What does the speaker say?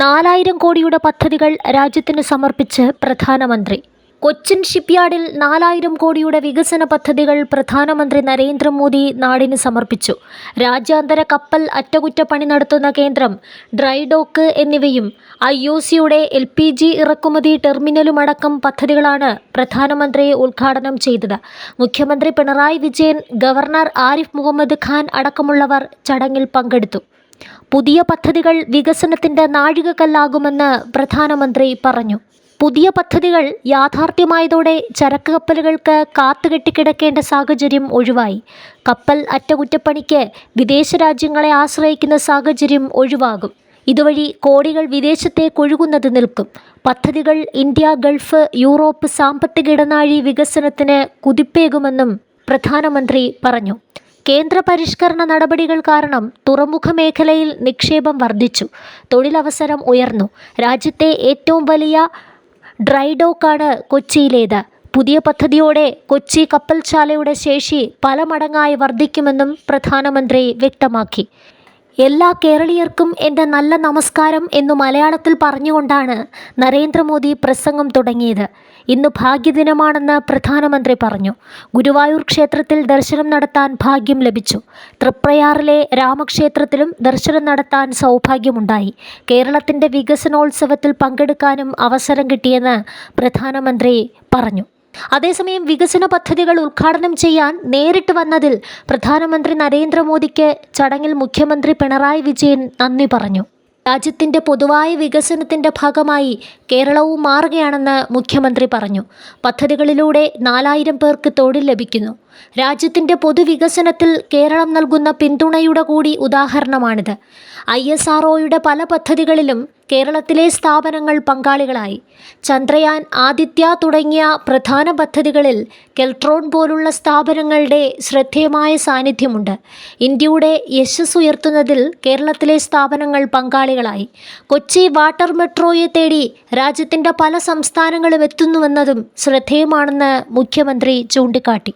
നാലായിരം കോടിയുടെ പദ്ധതികൾ രാജ്യത്തിന് സമർപ്പിച്ച് പ്രധാനമന്ത്രി. കൊച്ചിൻ ഷിപ്പ്യാർഡിൽ നാലായിരം കോടിയുടെ വികസന പദ്ധതികൾ പ്രധാനമന്ത്രി നരേന്ദ്രമോദി നാടിന് സമർപ്പിച്ചു. രാജ്യാന്തര കപ്പൽ അറ്റകുറ്റപ്പണി നടത്തുന്ന കേന്ദ്രം ഡ്രൈഡോക്ക് എന്നിവയും ഐ ഒ സിയുടെ എൽ പി ജി ഇറക്കുമതി ടെർമിനലുമടക്കം പദ്ധതികളാണ് പ്രധാനമന്ത്രി ഉദ്ഘാടനം ചെയ്തത്. മുഖ്യമന്ത്രി പിണറായി വിജയൻ ഗവർണർ ആരിഫ് മുഹമ്മദ് ഖാൻ അടക്കമുള്ളവർ ചടങ്ങിൽ പങ്കെടുത്തു. പുതിയ പദ്ധതികൾ വികസനത്തിന്റെ നാഴികക്കല്ലാകുമെന്ന് പ്രധാനമന്ത്രി പറഞ്ഞു. പുതിയ പദ്ധതികൾ യാഥാർത്ഥ്യമായതോടെ ചരക്ക് കപ്പലുകൾക്ക് കാത്തുകെട്ടിക്കിടക്കേണ്ട സാഹചര്യം ഒഴിവായി. കപ്പൽ അറ്റകുറ്റപ്പണിക്ക് വിദേശ രാജ്യങ്ങളെ ആശ്രയിക്കുന്ന സാഹചര്യം ഒഴിവാകും. ഇതുവഴി കോടികൾ വിദേശത്തേക്ക് ഒഴുകുന്നത് നിൽക്കും. പദ്ധതികൾ ഇന്ത്യ ഗൾഫ് യൂറോപ്പ് സാമ്പത്തിക ഇടനാഴി വികസനത്തിന് കുതിപ്പേകുമെന്നും പ്രധാനമന്ത്രി പറഞ്ഞു. കേന്ദ്ര പരിഷ്കരണ നടപടികൾ കാരണം തുറമുഖ മേഖലയിൽ നിക്ഷേപം വർദ്ധിച്ചു. തൊഴിലവസരം ഉയർന്നു. രാജ്യത്തെ ഏറ്റവും വലിയ ഡ്രൈഡോക്കാണ് കൊച്ചിയിലേത്. പുതിയ പദ്ധതിയോടെ കൊച്ചി കപ്പൽശാലയുടെ ശേഷി പല മടങ്ങായി വർദ്ധിക്കുമെന്നും പ്രധാനമന്ത്രി വ്യക്തമാക്കി. എല്ലാ കേരളീയർക്കും എന്റെ നല്ല നമസ്കാരം എന്നു മലയാളത്തിൽ പറഞ്ഞുകൊണ്ടാണ് നരേന്ദ്രമോദി പ്രസംഗം തുടങ്ങിയത്. ഇന്ന് ഭാഗ്യദിനമാണെന്ന് പ്രധാനമന്ത്രി പറഞ്ഞു. ഗുരുവായൂർ ക്ഷേത്രത്തിൽ ദർശനം നടത്താൻ ഭാഗ്യം ലഭിച്ചു. തൃപ്രയാറിലെ രാമക്ഷേത്രത്തിലും ദർശനം നടത്താൻ സൗഭാഗ്യമുണ്ടായി. കേരളത്തിന്റെ വികസനോത്സവത്തിൽ പങ്കെടുക്കാനും അവസരം കിട്ടിയെന്ന് പ്രധാനമന്ത്രി പറഞ്ഞു. അതേസമയം വികസന പദ്ധതികൾ ഉദ്ഘാടനം ചെയ്യാൻ നേരിട്ട് വന്നതിൽ പ്രധാനമന്ത്രി നരേന്ദ്രമോദിക്ക് ചടങ്ങിൽ മുഖ്യമന്ത്രി പിണറായി വിജയൻ നന്ദി പറഞ്ഞു. രാജ്യത്തിന്റെ പൊതുവായ വികസനത്തിന്റെ ഭാഗമായി കേരളവും മാറുകയാണെന്ന് മുഖ്യമന്ത്രി പറഞ്ഞു. പദ്ധതികളിലൂടെ നാലായിരം പേർക്ക് തൊഴിൽ ലഭിക്കുന്നു. രാജ്യത്തിന്റെ പൊതുവികസനത്തിൽ കേരളം നൽകുന്ന പിന്തുണയുടെ കൂടി ഉദാഹരണമാണിത്. ഐ പല പദ്ധതികളിലും കേരളത്തിലെ സ്ഥാപനങ്ങൾ പങ്കാളികളായി. ചന്ദ്രയാൻ ആദിത്യ തുടങ്ങിയ പ്രധാന പദ്ധതികളിൽ കെൽട്രോൺ പോലുള്ള സ്ഥാപനങ്ങളുടെ ശ്രദ്ധേയമായ സാന്നിധ്യമുണ്ട്. ഇന്ത്യയുടെ യശസ് ഉയർത്തുന്നതിൽ കേരളത്തിലെ സ്ഥാപനങ്ങൾ പങ്കാളികളായി. കൊച്ചി വാട്ടർ മെട്രോയെ തേടി രാജ്യത്തിന്റെ പല സംസ്ഥാനങ്ങളും എത്തുന്നുവെന്നതും ശ്രദ്ധേയമാണെന്ന് മുഖ്യമന്ത്രി ചൂണ്ടിക്കാട്ടി.